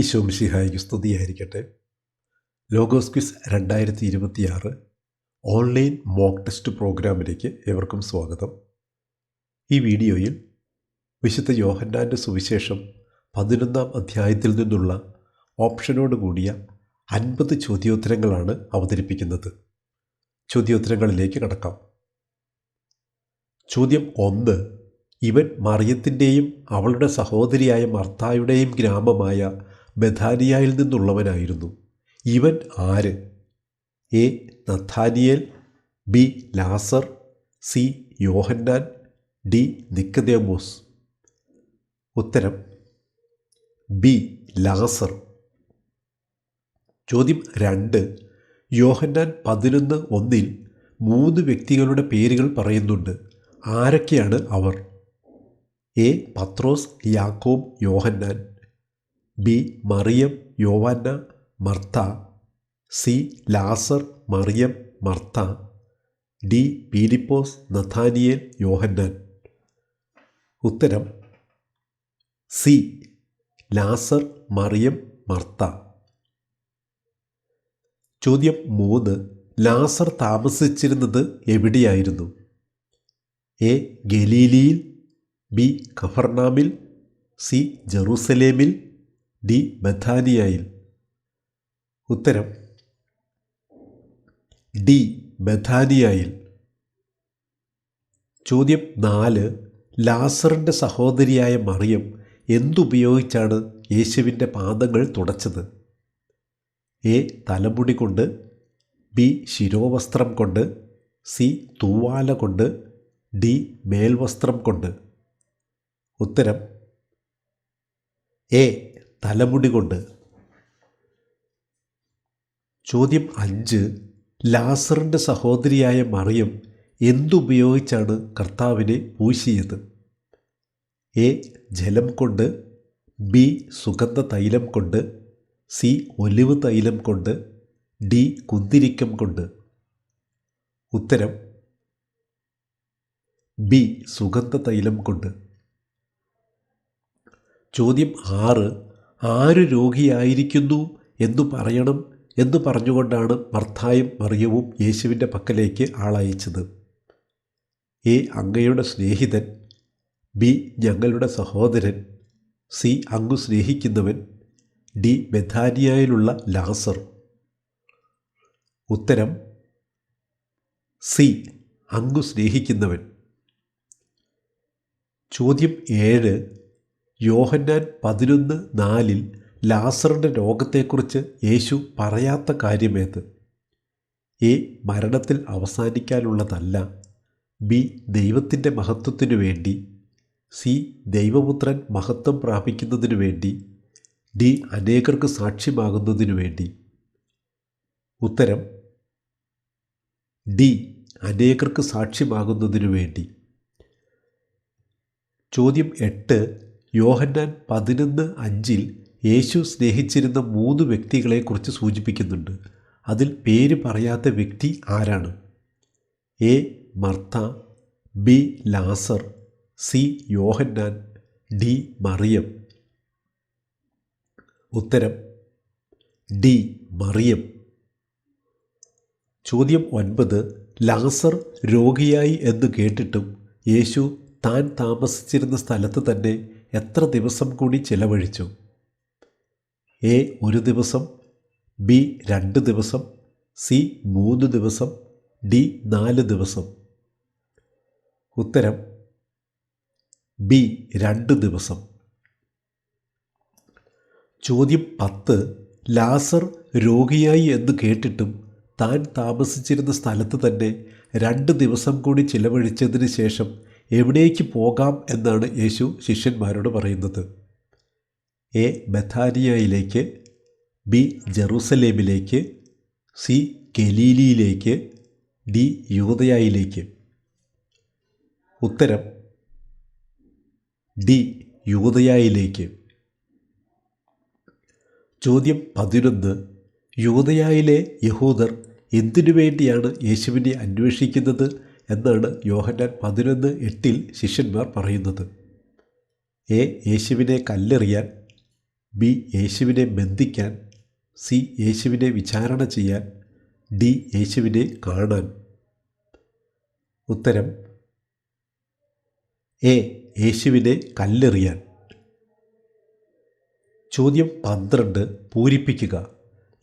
ഈശോ മിശിഹായിക്ക് സ്തുതിയായിരിക്കട്ടെ. Logos quiz രണ്ടായിരത്തി ഇരുപത്തിയാറ് ഓൺലൈൻ മോക്ക് ടെസ്റ്റ് പ്രോഗ്രാമിലേക്ക് ഏവർക്കും സ്വാഗതം. ഈ വീഡിയോയിൽ വിശുദ്ധ യോഹന്നാന്റെ സുവിശേഷം പതിനൊന്നാം അധ്യായത്തിൽ നിന്നുള്ള ഓപ്ഷനോട് കൂടിയ അൻപത് ചോദ്യോത്തരങ്ങളാണ് അവതരിപ്പിക്കുന്നത്. ചോദ്യോത്തരങ്ങളിലേക്ക് കടക്കാം. ചോദ്യം ഒന്ന് ഇവൻ മറിയത്തിന്റെയും അവളുടെ സഹോദരിയായ മർത്തായുടെയും ഗ്രാമമായ ബഥാനിയായിൽ നിന്നുള്ളവനായിരുന്നു. ഇവൻ ആര്? A. Nathaniel B. Lazar C. യോഹന്നാൻ ഡി. നിക്കദേമോസ്. ഉത്തരം ബി. ലാസർ. ചോദ്യം രണ്ട്. യോഹന്നാൻ പതിനൊന്ന് ഒന്നിൽ മൂന്ന് വ്യക്തികളുടെ പേരുകൾ പറയുന്നുണ്ട്. ആരൊക്കെയാണ് അവർ? എ. പത്രോസ് യാക്കോബ് യോഹന്നാൻ. ബി മറിയം യോവാന്ന മർത്ത. സി ലാസർ മറിയം മർത്ത. ഡി പീലിപ്പോസ് നഥാനിയേൽ യോഹന്നാൻ. ഉത്തരം സി ലാസർ മറിയം മർത്ത. ചോദ്യം മൂന്ന്. ലാസർ താമസിച്ചിരുന്നത് എവിടെയായിരുന്നു? എ ഗലീലിയിൽ ബി കഫർണാമിൽ സി ജെറൂസലേമിൽ ഡി ബഥാനിയയിൽ. ഉത്തരം ഡി ബഥാനിയയിൽ. ചോദ്യം നാല് ലാസറിന്റെ സഹോദരിയായ മറിയം എന്തുപയോഗിച്ചാണ് യേശുവിന്റെ പാദങ്ങൾ തുടച്ചത്? എ തലമുടി കൊണ്ട് ബി ശിരോവസ്ത്രം കൊണ്ട് സി തൂവാല കൊണ്ട് ഡി മേൽവസ്ത്രം കൊണ്ട്. ഉത്തരം എ തലമുടി കൊണ്ട്. ചോദ്യം അഞ്ച്. ലാസറിന്റെ സഹോദരിയായ മറിയം എന്തുപയോഗിച്ചാണ് കർത്താവിനെ പൂശിയത്? എ. ജലം കൊണ്ട്. ബി. സുഗന്ധ തൈലം കൊണ്ട്. സി. ഒലിവ് തൈലം കൊണ്ട്. ഡി. കുന്തിരിക്കം കൊണ്ട്. ഉത്തരം. ബി. സുഗന്ധ തൈലം കൊണ്ട്. ചോദ്യം ആറ്. ആര് രോഗിയായിരിക്കുന്നു എന്നു പറയണം എന്ന് പറഞ്ഞുകൊണ്ടാണ് മർത്തായും മറിയവും യേശുവിന്റെ പക്കലേക്ക് ആളയച്ചത്. എ അങ്ങയുടെ സ്നേഹിതൻ ബി ഞങ്ങളുടെ സഹോദരൻ സി അങ്ങു സ്നേഹിക്കുന്നവൻ ഡി ബെഥാനിയയിലുള്ള ലാസർ. ഉത്തരം സി അങ്ങു സ്നേഹിക്കുന്നവൻ. ചോദ്യം ഏഴ് യോഹന്നാൻ പതിനൊന്ന് നാലിൽ ലാസറിന്റെ രോഗത്തെക്കുറിച്ച് യേശു പറയാത്ത കാര്യമേത്? എ മരണത്തിൽ അവസാനിക്കാനുള്ളതല്ല. ബി ദൈവത്തിന്റെ മഹത്വത്തിനു വേണ്ടി. സി ദൈവപുത്രൻ മഹത്വം പ്രാപിക്കുന്നതിനു വേണ്ടി. ഡി അനേകർക്ക് സാക്ഷ്യമാകുന്നതിനു വേണ്ടി. ഉത്തരം ഡി അനേകർക്ക് സാക്ഷ്യമാകുന്നതിനു വേണ്ടി. ചോദ്യം എട്ട് യോഹന്നാൻ പതിനൊന്ന് അഞ്ചിൽ യേശു സ്നേഹിച്ചിരുന്ന മൂന്ന് വ്യക്തികളെക്കുറിച്ച് സൂചിപ്പിക്കുന്നുണ്ട്. അതിൽ പേര് പറയാത്ത വ്യക്തി ആരാണ്? A. Martha B. Lazar C. യോഹന്നാൻ ഡി. മറിയം. ഉത്തരം ഡി. മറിയം. ചോദ്യം ഒൻപത് ലാസർ രോഗിയായി എന്ന് കേട്ടിട്ടും യേശു താൻ താമസിച്ചിരുന്ന സ്ഥലത്ത് തന്നെ എത്ര ദിവസം കൂടി ചിലവഴിച്ചു? എ ഒരു ദിവസം ബി രണ്ട് ദിവസം സി മൂന്ന് ദിവസം ഡി നാല് ദിവസം. ഉത്തരം ബി രണ്ട് ദിവസം. ചോദ്യം പത്ത് ലാസർ രോഗിയായി എന്ന് കേട്ടിട്ടും താൻ താമസിച്ചിരുന്ന സ്ഥലത്ത് തന്നെ രണ്ട് ദിവസം കൂടി ചിലവഴിച്ചതിന് ശേഷം എവിടേക്ക് പോകാം എന്നാണ് യേശു ശിഷ്യന്മാരോട് പറയുന്നത്. എ ബഥാനിയയിലേക്ക് ബി ജെറൂസലേമിലേക്ക് സി ഗലീലിയിലേക്ക് ഡി യൂതയായിലേക്ക് ഉത്തരം ഡി യൂതയായിലേക്ക് ചോദ്യം പതിനൊന്ന് യൂതയായിലെ യഹൂദർ എന്തിനു വേണ്ടിയാണ് യേശുവിനെ അന്വേഷിക്കുന്നത്? എന്നാണ് യോഹന്നാൻ പതിനൊന്ന് എട്ടിൽ ശിഷ്യന്മാർ പറയുന്നത്. എ യേശുവിനെ കല്ലെറിയാൻ ബി യേശുവിനെ ബന്ധിക്കാൻ സി യേശുവിനെ വിചാരണ ചെയ്യാൻ ഡി യേശുവിനെ കാണാൻ. ഉത്തരം എ യേശുവിനെ കല്ലെറിയാൻ. ചോദ്യം പന്ത്രണ്ട് പൂരിപ്പിക്കുക.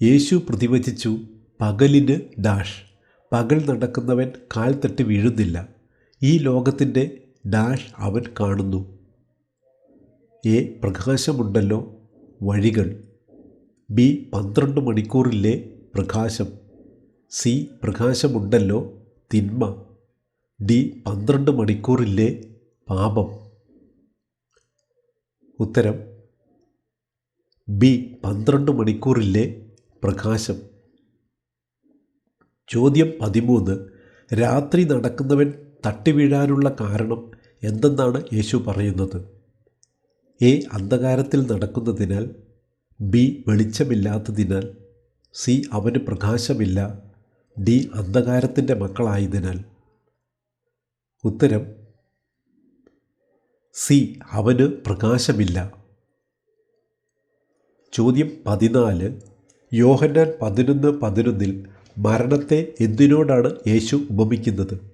യേശു പ്രതിവചിച്ചു പകലിന് ഡാഷ്. പകൽ നടക്കുന്നവൻ കാൽ തട്ടി വീഴുന്നില്ല. ഈ ലോകത്തിന്റെ ഡാഷ് അവൻ കാണുന്നു. എ പ്രകാശമുണ്ടല്ലോ വഴികൾ. ബി പന്ത്രണ്ട് മണിക്കൂറിലെ പ്രകാശം. സി പ്രകാശമുണ്ടല്ലോ തിന്മ. ഡി പന്ത്രണ്ട് മണിക്കൂറിലെ പാപം. ഉത്തരം. ബി പന്ത്രണ്ട് മണിക്കൂറിലെ പ്രകാശം. ചോദ്യം പതിമൂന്ന്. രാത്രി നടക്കുന്നവൻ തട്ടിവീഴാനുള്ള കാരണം എന്തെന്നാണ് യേശു പറയുന്നത്? എ. അന്ധകാരത്തിൽ നടക്കുന്നതിനാൽ. ബി. വെളിച്ചമില്ലാത്തതിനാൽ. സി. അവന് പ്രകാശമില്ല. ഡി. അന്ധകാരത്തിന്റെ മക്കളായതിനാൽ. ഉത്തരം. സി. അവന് പ്രകാശമില്ല. ചോദ്യം പതിനാല്. യോഹന്നാൻ പതിനൊന്ന് പതിനൊന്നിൽ മരണത്തെ എന്തിനോടാണ് യേശു ഉപമിക്കുന്നത്?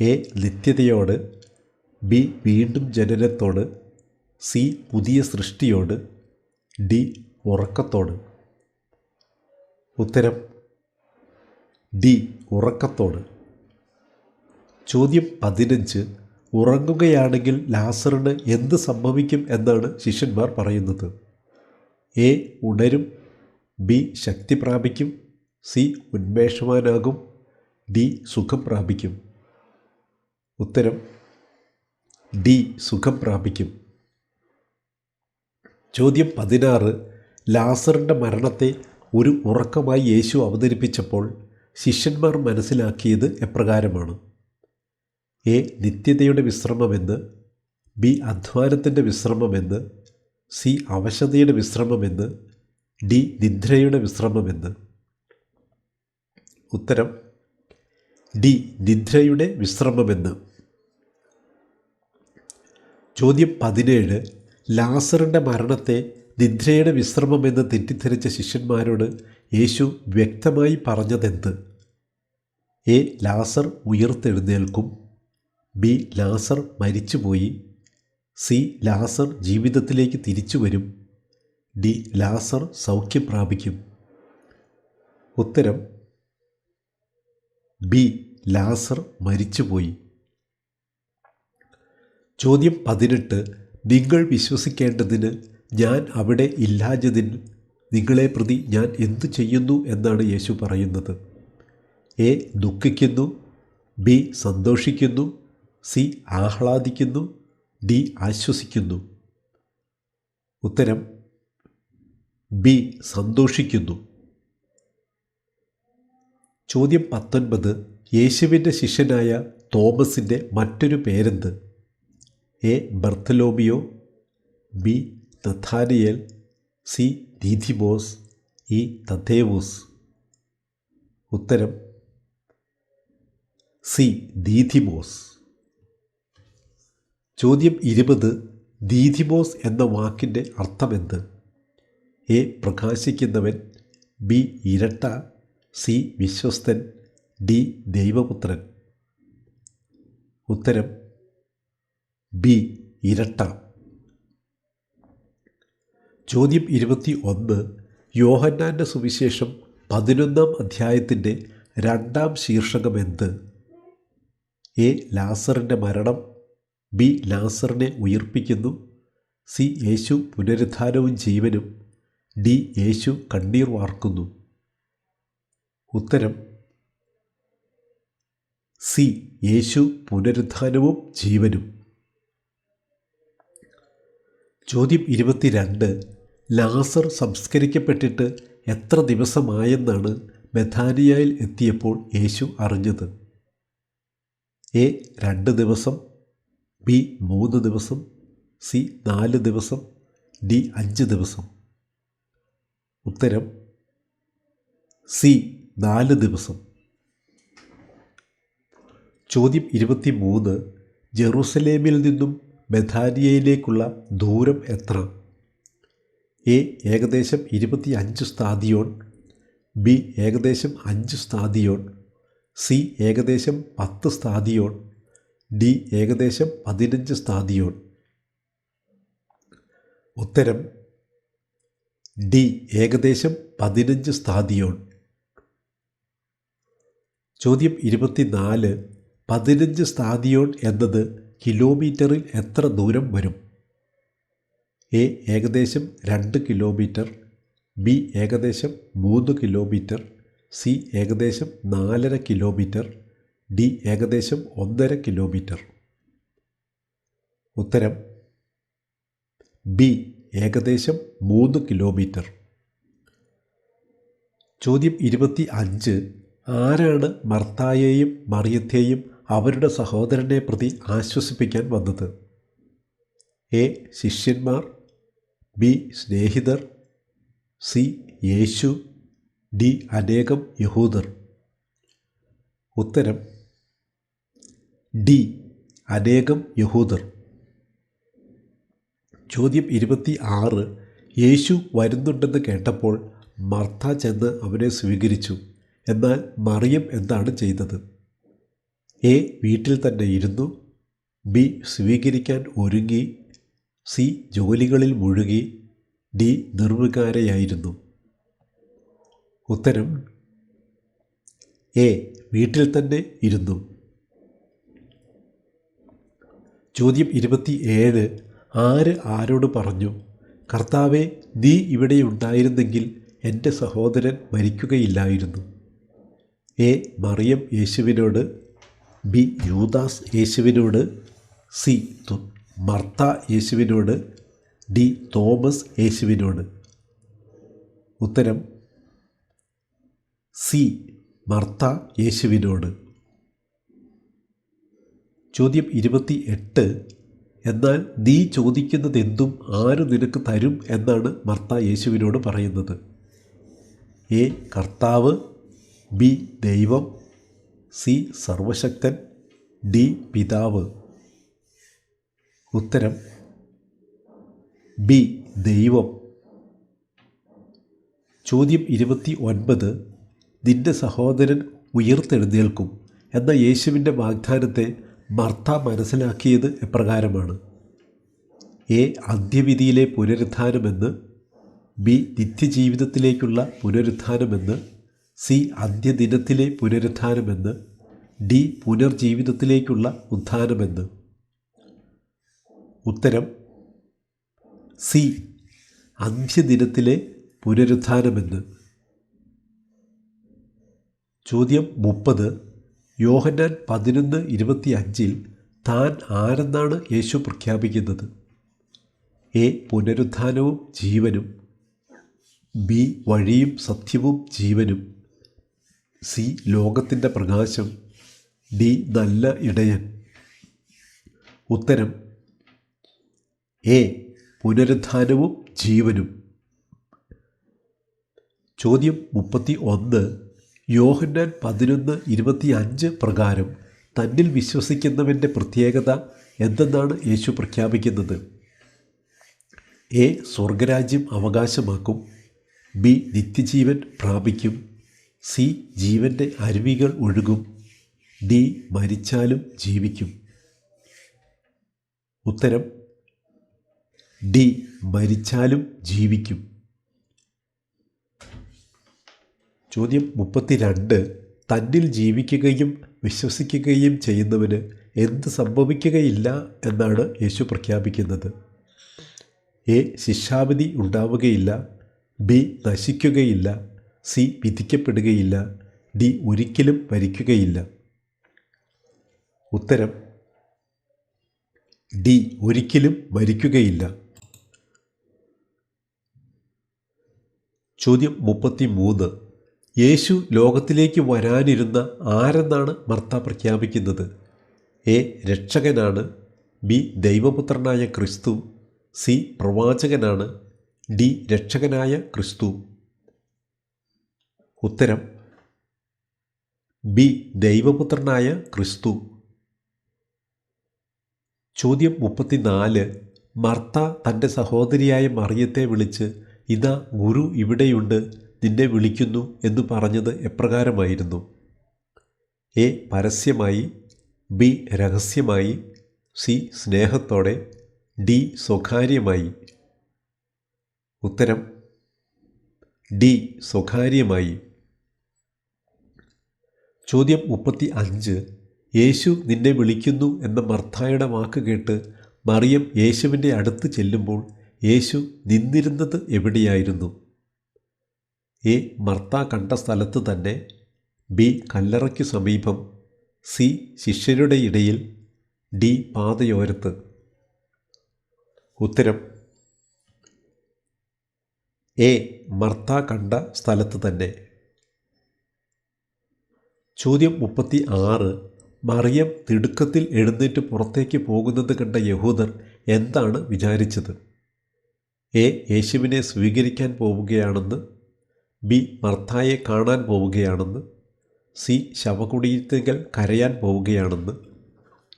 എ. നിത്യതയോട് ബി. വീണ്ടും ജനനത്തോട് സി. പുതിയ സൃഷ്ടിയോട് ഡി. ഉറക്കത്തോട്. ഉത്തരം ഡി. ഉറക്കത്തോട്. ചോദ്യം പതിനഞ്ച്. ഉറങ്ങുകയാണെങ്കിൽ ലാസറിന് എന്ത് സംഭവിക്കും എന്നാണ് ശിഷ്യന്മാർ പറയുന്നത്. എ. ഉണരും ബി. ശക്തി പ്രാപിക്കും സി ഉന്മേഷവാനാകും. ഡി സുഖം പ്രാപിക്കും. ഉത്തരം ഡി സുഖം പ്രാപിക്കും. ചോദ്യം പതിനാറ്. ലാസറിന്റെ മരണത്തെ ഒരു ഉറക്കമായി യേശു അവതരിപ്പിച്ചപ്പോൾ ശിഷ്യന്മാർ മനസ്സിലാക്കിയത് എപ്രകാരമാണ്? എ. നിത്യതയുടെ വിശ്രമമെന്ന്. ബി. അധ്വാനത്തിന്റെ വിശ്രമമെന്ന്. സി. അവശതയുടെ വിശ്രമമെന്ന്. ഡി. നിദ്രയുടെ വിശ്രമമെന്ന്. ഉത്തരം ഡി. നിദ്രയുടെ വിശ്രമമെന്ന്. ചോദ്യം പതിനേഴ്. ലാസറിന്റെ മരണത്തെ നിദ്രയുടെ വിശ്രമമെന്ന് തെറ്റിദ്ധരിച്ച ശിഷ്യന്മാരോട് യേശു വ്യക്തമായി പറഞ്ഞതെന്ത്? എ. ലാസർ ഉയർത്തെഴുന്നേൽക്കും. ബി. ലാസർ മരിച്ചുപോയി. സി. ലാസർ ജീവിതത്തിലേക്ക് തിരിച്ചു വരും ഡി. ലാസർ സൗഖ്യം പ്രാപിക്കും. ഉത്തരം ബി. ലാസർ മരിച്ചുപോയി. ചോദ്യം പതിനെട്ട്. നിങ്ങൾ വിശ്വസിക്കേണ്ടതിന് ഞാൻ അവിടെ ഇല്ലാഞ്ഞതിന് നിങ്ങളെ പ്രതി ഞാൻ എന്തു ചെയ്യുന്നു എന്നാണ് യേശു പറയുന്നത്. എ. ദുഃഖിക്കുന്നു. ബി. സന്തോഷിക്കുന്നു. സി. ആഹ്ലാദിക്കുന്നു. ഡി. ആശ്വസിക്കുന്നു. ഉത്തരം. ബി. സന്തോഷിക്കുന്നു. ചോദ്യം പത്തൊൻപത്. യേശുവിന്റെ ശിഷ്യനായ തോമസിന്റെ മറ്റൊരു പേരെന്ത്? A. Bartholomew B. Nathaniel C. ദീദിമോസ് E. തദ്ദേവൂസ് ഉത്തരം സി. ദീദിമോസ്. ചോദ്യം ഇരുപത്. ദീദിമോസ് എന്ന വാക്കിന്റെ അർത്ഥമെന്ത്? എ. പ്രകാശിക്കുന്നവൻ ബി. ഇരട്ട സി വിശ്വസ്തൻ ഡി ദൈവപുത്രൻ. ഉത്തരം ബി ഇരട്ട. ചോദ്യം ഇരുപത്തി ഒന്ന് യോഹന്നാന്റെ സുവിശേഷം പതിനൊന്നാം അധ്യായത്തിന്റെ രണ്ടാം ശീർഷകം എന്ത് എ ലാസറിന്റെ മരണം ബി ലാസറിനെ ഉയർപ്പിക്കുന്നു സി യേശു പുനരുദ്ധാനവും ജീവനും ഡി യേശു കണ്ണീർ വാർക്കുന്നു. ഉത്തരം. സി. യേശു പുനരുദ്ധാനവും ജീവനും. ചോദ്യം ഇരുപത്തിരണ്ട്. ലാസർ സംസ്കരിക്കപ്പെട്ടിട്ട് എത്ര ദിവസമായെന്നാണ് ബഥാനിയയിൽ എത്തിയപ്പോൾ യേശു അറിഞ്ഞത്? എ. രണ്ട് ദിവസം. ബി. മൂന്ന് ദിവസം. സി. നാല് ദിവസം. ഡി. അഞ്ച് ദിവസം. ഉത്തരം. സി. നാല് ദിവസം. ചോദ്യം ഇരുപത്തി മൂന്ന് ജെറൂസലേമിൽ നിന്നും ബഥാനിയയിലേക്കുള്ള ദൂരം എത്ര? എ ഏകദേശം ഇരുപത്തി അഞ്ച് സ്ഥാതിയോൺ ബി ഏകദേശം അഞ്ച് സ്ഥാതിയോൺ സി ഏകദേശം പത്ത് സ്ഥാതിയോൺ ഡി ഏകദേശം പതിനഞ്ച് സ്ഥാതിയോൺ ഉത്തരം ഡി ഏകദേശം പതിനഞ്ച് സ്ഥാദിയോൺ ചോദ്യം ഇരുപത്തിനാല് പതിനഞ്ച് സ്ഥാദിയോൺ എന്നത് കിലോമീറ്ററിൽ എത്ര ദൂരം വരും? എ ഏകദേശം രണ്ട് കിലോമീറ്റർ ബി ഏകദേശം മൂന്ന് കിലോമീറ്റർ സി ഏകദേശം നാലര കിലോമീറ്റർ ഡി ഏകദേശം ഒന്നര കിലോമീറ്റർ. ഉത്തരം ബി ഏകദേശം മൂന്ന് കിലോമീറ്റർ. ചോദ്യം ഇരുപത്തി അഞ്ച് ആരാണ് മർത്തായെയും മറിയത്തെയും അവരുടെ സഹോദരനെ പ്രതി ആശ്വസിപ്പിക്കാൻ വന്നത്? എ. ശിഷ്യന്മാർ ബി. സ്നേഹിതർ സി. യേശു ഡി. അനേകം യഹൂദർ. ഉത്തരം ഡി. അനേകം യഹൂദർ. ചോദ്യം ഇരുപത്തി ആറ് യേശു വരുന്നുണ്ടെന്ന് കേട്ടപ്പോൾ മർത്ത ചെന്ന് അവനെ സ്വീകരിച്ചു. എന്നാൽ മറിയം എന്താണ് ചെയ്തത്. എ വീട്ടിൽ തന്നെ ഇരുന്നു. ബി സ്വീകരിക്കാൻ ഒരുങ്ങി. സി ജോലികളിൽ മുഴുകി. ഡി നിർവികാരയായിരുന്നു. ഉത്തരം എ വീട്ടിൽ തന്നെ ഇരുന്നു. ചോദ്യം ഇരുപത്തി ഏഴ് ആര് ആരോട് പറഞ്ഞു? കർത്താവെ നീ ഇവിടെ ഉണ്ടായിരുന്നെങ്കിൽ എന്റെ സഹോദരൻ മരിക്കുകയില്ലായിരുന്നു. എ മറിയം യേശുവിനോട് ബി യൂദാസ് യേശുവിനോട് സി മർത്ത യേശുവിനോട് ഡി തോമസ് യേശുവിനോട്. ഉത്തരം സി മർത്ത യേശുവിനോട്. ചോദ്യം ഇരുപത്തി എട്ട്. എന്നാൽ നീ ചോദിക്കുന്നത് എന്തും ആര് നിനക്ക് തരും എന്നാണ് മർത്ത യേശുവിനോട് പറയുന്നത്. എ കർത്താവ് ബി ദൈവം സി സർവശക്തൻ ഡി പിതാവ്. ഉത്തരം ബി ദൈവം. ചോദ്യം ഇരുപത്തി ഒൻപത് നിന്റെ സഹോദരൻ ഉയർത്തെഴുന്നേൽക്കും എന്ന യേശുവിന്റെ വാഗ്ദാനത്തെ മർത്ത മനസ്സിലാക്കിയത് എപ്രകാരമാണ്? എ അന്ത്യവിധിയിലെ പുനരുത്ഥാനമെന്ന് ബി നിത്യജീവിതത്തിലേക്കുള്ള പുനരുത്ഥാനമെന്ന് സി അന്ത്യദിനത്തിലെ പുനരുത്ഥാനമെന്ന് ഡി പുനർജീവിതത്തിലേക്കുള്ള ഉത്ഥാനമെന്ന് ഉത്തരം സി അന്ത്യദിനത്തിലെ പുനരുത്ഥാനമെന്ന് ചോദ്യം മുപ്പത് യോഹന്നാൻ പതിനൊന്ന് ഇരുപത്തി അഞ്ചിൽ താൻ ആരെന്നാണ് യേശു പ്രഖ്യാപിക്കുന്നത്? എ പുനരുത്ഥാനവും ജീവനും ബി വഴിയും സത്യവും ജീവനും. സി ലോകത്തിന്റെ പ്രകാശം. ഡി നല്ല ഇടയൻ. ഉത്തരം എ പുനരുദ്ധാനവും ജീവനും. ചോദ്യം മുപ്പത്തി ഒന്ന് യോഹന്നാൻ പതിനൊന്ന് ഇരുപത്തി അഞ്ച് പ്രകാരം തന്നിൽ വിശ്വസിക്കുന്നവന്റെ പ്രത്യേകത എന്തെന്നാണ് യേശു പ്രഖ്യാപിക്കുന്നത്? എ സ്വർഗരാജ്യം അവകാശമാക്കും. ബി നിത്യജീവൻ പ്രാപിക്കും. സി ജീവന്റെ അരുവികൾ ഒഴുകും. ഡി മരിച്ചാലും ജീവിക്കും. ഉത്തരം ഡി മരിച്ചാലും ജീവിക്കും. ചോദ്യം മുപ്പത്തിരണ്ട് തന്നിൽ ജീവിക്കുകയും വിശ്വസിക്കുകയും ചെയ്യുന്നവന് എന്ത് സംഭവിക്കുകയില്ല എന്നാണ് യേശു പ്രഖ്യാപിക്കുന്നത്. എ ശിക്ഷാവിധി ഉണ്ടാവുകയില്ല. ബി നശിക്കുകയില്ല. സി വിധിക്കപ്പെടുകയില്ല. ഡി ഒരിക്കലും മരിക്കുകയില്ല ഉത്തരം ഡി ഒരിക്കലും മരിക്കുകയില്ല ചോദ്യം മുപ്പത്തി മൂന്ന് യേശു ലോകത്തിലേക്ക് വരാനിരുന്ന ആരെന്നാണ് മർത്ത പ്രഖ്യാപിക്കുന്നത്? എ. രക്ഷകനാണ്. ബി. ദൈവപുത്രനായ ക്രിസ്തു. സി. പ്രവാചകനാണ്. ഡി. രക്ഷകനായ ക്രിസ്തു. ഉത്തരം. ബി. ദൈവപുത്രനായ ക്രിസ്തു. ചോദ്യം മുപ്പത്തിനാല്. മർത്ത തന്റെ സഹോദരിയായ മറിയത്തെ വിളിച്ച് ഇതാ ഗുരു ഇവിടെയുണ്ട് നിന്നെ വിളിക്കുന്നു എന്ന് പറഞ്ഞത് എപ്രകാരമായിരുന്നു? എ. പരസ്യമായി. ബി. രഹസ്യമായി. സി. സ്നേഹത്തോടെ. ഡി. സ്വകാര്യമായി. ഉത്തരം. ഡി. സ്വകാര്യമായി. ചോദ്യം മുപ്പത്തി അഞ്ച് യേശു നിന്നെ വിളിക്കുന്നു എന്ന മർത്തായുടെ വാക്ക് കേട്ട് മറിയം യേശുവിന്റെ അടുത്ത് ചെല്ലുമ്പോൾ യേശു നിന്നിരുന്നത് എവിടെയായിരുന്നു? എ. മർത്ത കണ്ട സ്ഥലത്ത് തന്നെ. ബി. കല്ലറയ്ക്ക് സമീപം. സി. ശിഷ്യരുടെ ഇടയിൽ. ഡി. പാതയോരത്ത്. ഉത്തരം. എ. മർത്ത കണ്ട സ്ഥലത്ത് തന്നെ. ചോദ്യം മുപ്പത്തി ആറ് മറിയം തിടുക്കത്തിൽ എഴുന്നേറ്റ് പുറത്തേക്ക് പോകുന്നത് കണ്ട യഹൂദർ എന്താണ് വിചാരിച്ചത്? എ. യേശുവിനെ സ്വീകരിക്കാൻ പോവുകയാണെന്ന്. ബി. മർത്തായെ കാണാൻ പോവുകയാണെന്ന്. സി. ശവകുടീരത്തിങ്കൽ കരയാൻ പോവുകയാണെന്ന്.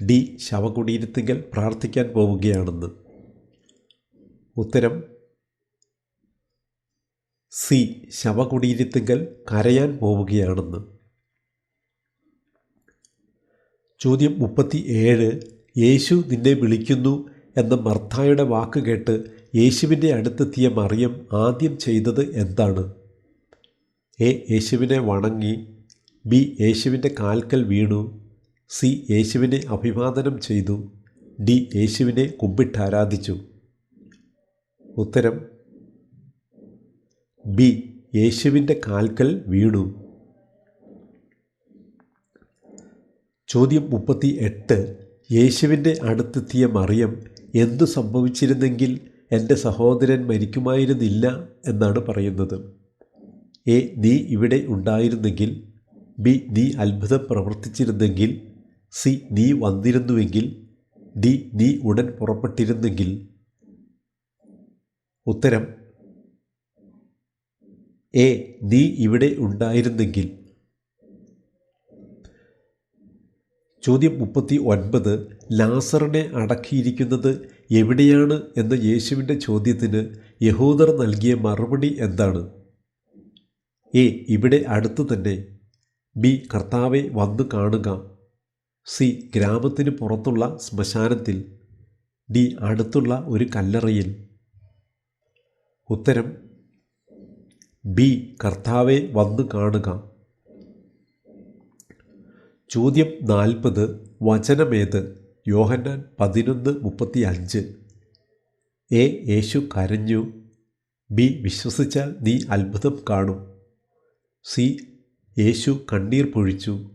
ഡി. ശവകുടീരത്തിങ്കൽ പ്രാർത്ഥിക്കാൻ പോവുകയാണെന്ന്. ഉത്തരം സി. ശവകുടീരത്തിങ്കൽ കരയാൻ പോവുകയാണെന്ന്. ചോദ്യം മുപ്പത്തി ഏഴ് യേശു നിന്നെ വിളിക്കുന്നു എന്ന മർത്തായുടെ വാക്ക് കേട്ട് യേശുവിന്റെ അടുത്തെത്തിയ മറിയം ആദ്യം ചെയ്തത് എന്താണ്? എ. യേശുവിനെ വണങ്ങി. ബി. യേശുവിന്റെ കാൽക്കൽ വീണു. സി. യേശുവിനെ അഭിവാദനം ചെയ്തു. ഡി. യേശുവിനെ കുമ്പിട്ടാരാധിച്ചു ഉത്തരം. ബി. യേശുവിന്റെ കാൽക്കൽ വീണു. ചോദ്യം മുപ്പത്തി എട്ട് യേശുവിന്റെ അടുത്തെത്തിയ മറിയം എന്തു സംഭവിച്ചിരുന്നെങ്കിൽ എന്റെ സഹോദരൻ മരിക്കുമായിരുന്നില്ല എന്നാണ് പറയുന്നത്. എ നീ ഇവിടെ ഉണ്ടായിരുന്നെങ്കിൽ ബി നീ അത്ഭുതം പ്രവർത്തിച്ചിരുന്നെങ്കിൽ സി നീ വന്നിരുന്നുവെങ്കിൽ ഡി നീ ഉടൻ പുറപ്പെട്ടിരുന്നെങ്കിൽ. ഉത്തരം എ നീ ഇവിടെ ഉണ്ടായിരുന്നെങ്കിൽ ചോദ്യം മുപ്പത്തി ഒൻപത് ലാസറിനെ അടക്കിയിരിക്കുന്നത് എവിടെയാണ് എന്ന യേശുവിന്റെ ചോദ്യത്തിന് യഹൂദർ നൽകിയ മറുപടി എന്താണ്? എ ഇവിടെ അടുത്ത് തന്നെ. ബി കർത്താവെ വന്നു കാണുക. സി ഗ്രാമത്തിന് പുറത്തുള്ള ശ്മശാനത്തിൽ. ഡി അടുത്തുള്ള ഒരു കല്ലറയിൽ. ഉത്തരം ബി കർത്താവെ വന്നു കാണുക. ചോദ്യം നാൽപ്പത് വചനമേത്? യോഹന്നാൻ പതിനൊന്ന് മുപ്പത്തി അഞ്ച് എ യേശു കരഞ്ഞു. ബി വിശ്വസിച്ചാൽ നീ അത്ഭുതം കാണും. സി യേശു കണ്ണീർ പൊഴിച്ചു.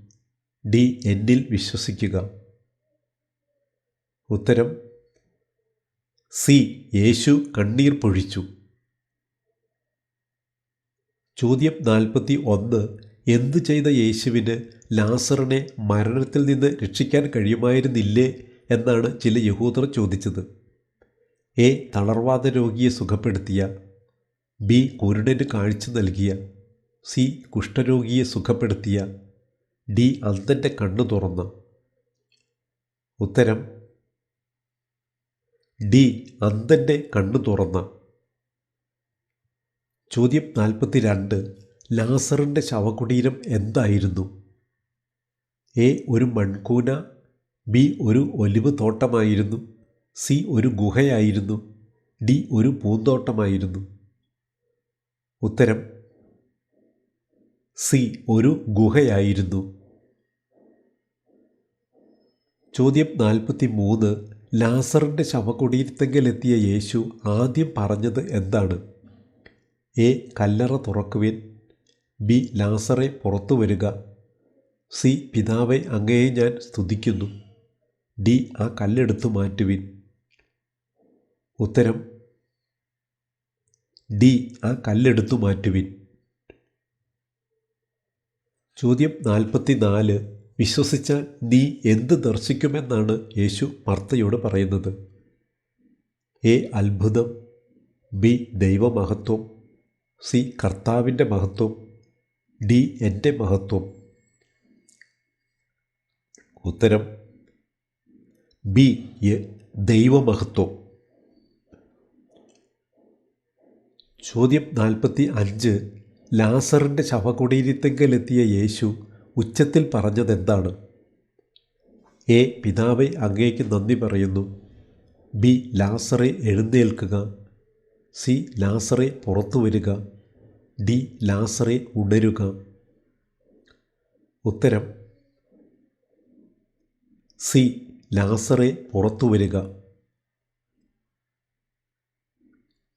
ഡി എന്നിൽ വിശ്വസിക്കുക. ഉത്തരം സി യേശു കണ്ണീർ പൊഴിച്ചു. ചോദ്യം നാൽപ്പത്തി ഒന്ന് എന്തു ചെയ്ത യേശുവിന് ലാസറിനെ മരണത്തിൽ നിന്ന് രക്ഷിക്കാൻ കഴിയുമായിരുന്നില്ലേ എന്നാണ് ചില യഹൂദർ ചോദിച്ചത്. എ തളർവാദ രോഗിയെ സുഖപ്പെടുത്തിയ ബി കുരുടന് കാഴ്ച നൽകിയ സി കുഷ്ഠരോഗിയെ സുഖപ്പെടുത്തിയ ഡി അന്തന്റെ കണ്ണു തുറന്ന. ഉത്തരം ഡി അന്തന്റെ കണ്ണു തുറന്ന. ചോദ്യം നാൽപ്പത്തി രണ്ട് ലാസറിന്റെ ശവകുടീരം എന്തായിരുന്നു? എ ഒരു മൺകൂന ബി ഒരു ഒലിവ് തോട്ടമായിരുന്നു സി ഒരു ഗുഹയായിരുന്നു ഡി ഒരു പൂന്തോട്ടമായിരുന്നു. ഉത്തരം സി ഒരു ഗുഹയായിരുന്നു. ചോദ്യം നാൽപ്പത്തി മൂന്ന് ലാസറിന്റെ ശവകുടീരത്തെങ്കിലെത്തിയ യേശു ആദ്യം പറഞ്ഞത് എന്താണ്? എ കല്ലറ തുറക്കുവിൻ ബി ലാസറെ പുറത്തു വരിക. സി പിതാവെ അങ്ങയെ ഞാൻ സ്തുതിക്കുന്നു. ഡി ആ കല്ലെടുത്തു മാറ്റുവിൻ. ഉത്തരം ഡി ആ കല്ലെടുത്തു മാറ്റുവിൻ. ചോദ്യം നാൽപ്പത്തി നാല് വിശ്വസിച്ചാൽ നീ എന്ത് ദർശിക്കുമെന്നാണ് യേശു മർത്തയോട് പറയുന്നത്. എ അത്ഭുതം ബി ദൈവമഹത്വം സി കർത്താവിന്റെ മഹത്വം. ഡി എന്റെ മഹത്വം. ഉത്തരം ബി ദൈവമഹത്വം. ചോദ്യം നാൽപ്പത്തി അഞ്ച് ലാസറിന്റെ ശവകുടീരത്തെങ്കിലെത്തിയ യേശു ഉച്ചത്തിൽ പറഞ്ഞതെന്താണ്? എ പിതാവെ അങ്ങേക്ക് നന്ദി പറയുന്നു. ബി ലാസറെ എഴുന്നേൽക്കുക. സി ലാസറെ പുറത്തു വരിക. ഡി ലാസറെ ഉടരുക. ഉത്തരം സി ലാസറെ പുറത്തു വരിക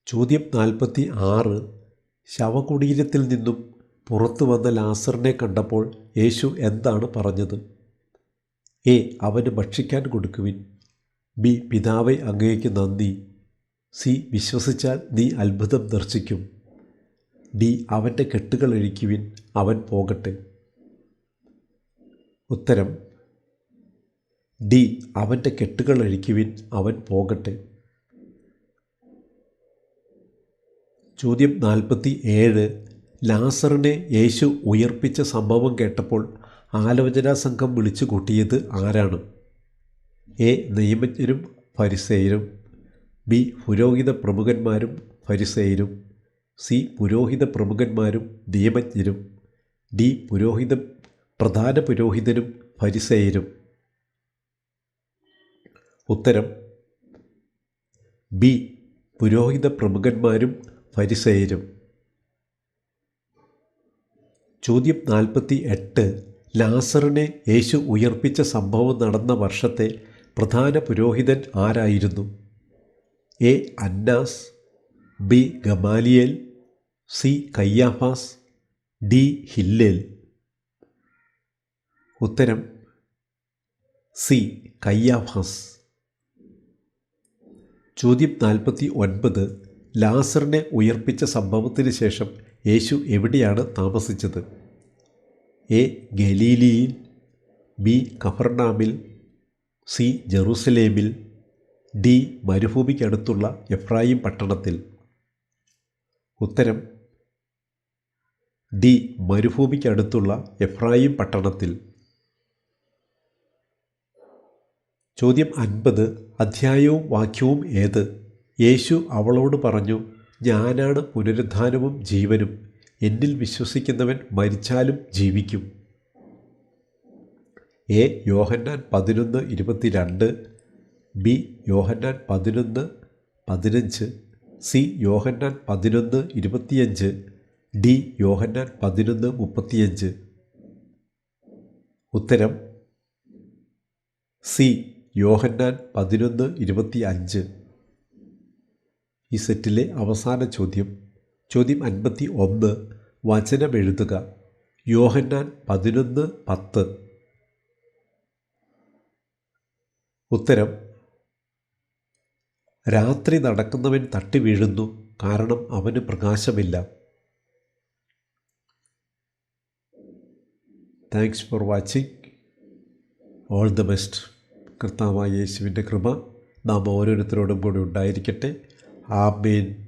ചോദ്യം നാൽപ്പത്തി ആറ് ശവകുടീരത്തിൽ നിന്നും പുറത്തു വന്ന ലാസറിനെ കണ്ടപ്പോൾ യേശു എന്താണ് പറഞ്ഞത്? എ അവന് ഭക്ഷിക്കാൻ കൊടുക്കുവിൻ. ബി പിതാവെ അങ്ങേക്ക് നന്ദി. സി വിശ്വസിച്ചാൽ നീ അത്ഭുതം ദർശിക്കും. ഡി അവന്റെ കെട്ടുകൾ അഴിക്കുവിൻ അവൻ പോകട്ടെ. ഉത്തരം ഡി അവന്റെ കെട്ടുകൾ അഴിക്കുവിൻ അവൻ പോകട്ടെ. ചോദ്യം നാൽപ്പത്തി ഏഴ് ലാസറിനെ യേശു ഉയർപ്പിച്ച സംഭവം കേട്ടപ്പോൾ ആലോചനാ സംഘം വിളിച്ചു കൂട്ടിയത് ആരാണ്? എ നിയമജ്ഞരും ഫരിസേയരും. ബി പുരോഹിത പ്രമുഖന്മാരും ഫരിസേയരും. സി പുരോഹിത പ്രമുഖന്മാരും നിയമജ്ഞരും ഡി പുരോഹിത പ്രധാന പുരോഹിതനും ഫരിസേയരും. ഉത്തരം ബി പുരോഹിത പ്രമുഖന്മാരും ഫരിസേയരും. ചോദ്യം നാൽപ്പത്തി എട്ട് ലാസറിനെ യേശു ഉയർപ്പിച്ച സംഭവം നടന്ന വർഷത്തെ പ്രധാന പുരോഹിതൻ ആരായിരുന്നു? A Annas B Gamaliel C Caiaphas D Hillel. ഉത്തരം സി കയ്യാഫാസ്. ചോദ്യം നാൽപ്പത്തി ഒൻപത് ലാസറിനെ ഉയർപ്പിച്ച സംഭവത്തിന് ശേഷം യേശു എവിടെയാണ് താമസിച്ചത്? എ ഗലീലിയിൽ ബി കഫർനാമിൽ സി ജെറൂസലേമിൽ ഡി മരുഭൂമിക്കടുത്തുള്ള എഫ്രായിം പട്ടണത്തിൽ. ഉത്തരം ഡി മരുഭൂമിക്കടുത്തുള്ള എഫ്രായിം പട്ടണത്തിൽ. ചോദ്യം അൻപത്. അധ്യായവും വാക്യവും ഏത്? യേശു അവളോട് പറഞ്ഞു ഞാനാണ് പുനരുദ്ധാനവും ജീവനും. എന്നിൽ വിശ്വസിക്കുന്നവൻ മരിച്ചാലും ജീവിക്കും. എ. യോഹന്നാൻ പതിനൊന്ന് ഇരുപത്തിരണ്ട്. ബി. യോഹന്നാൻ പതിനൊന്ന് പതിനഞ്ച്. സി. യോഹന്നാൻ പതിനൊന്ന് ഇരുപത്തിയഞ്ച്. ഡി യോഹന്നാൻ പതിനൊന്ന് മുപ്പത്തിയഞ്ച്. ഉത്തരം സി യോഹന്നാൻ പതിനൊന്ന് ഇരുപത്തി അഞ്ച് ഈ സെറ്റിലെ അവസാന ചോദ്യം ചോദ്യം അൻപത്തി ഒന്ന് വചനം എഴുതുക. യോഹന്നാൻ പതിനൊന്ന് പത്ത്. ഉത്തരം രാത്രി നടക്കുന്നവൻ തട്ടി വീഴുന്നു കാരണം അവന് പ്രകാശമില്ല. Thanks for watching all the best കർത്താവായ യേശുവിന്റെ കൃപ നാം ഓരോരുത്തരോടും കൂടി ഉണ്ടായിരിക്കട്ടെ. ആമേൻ.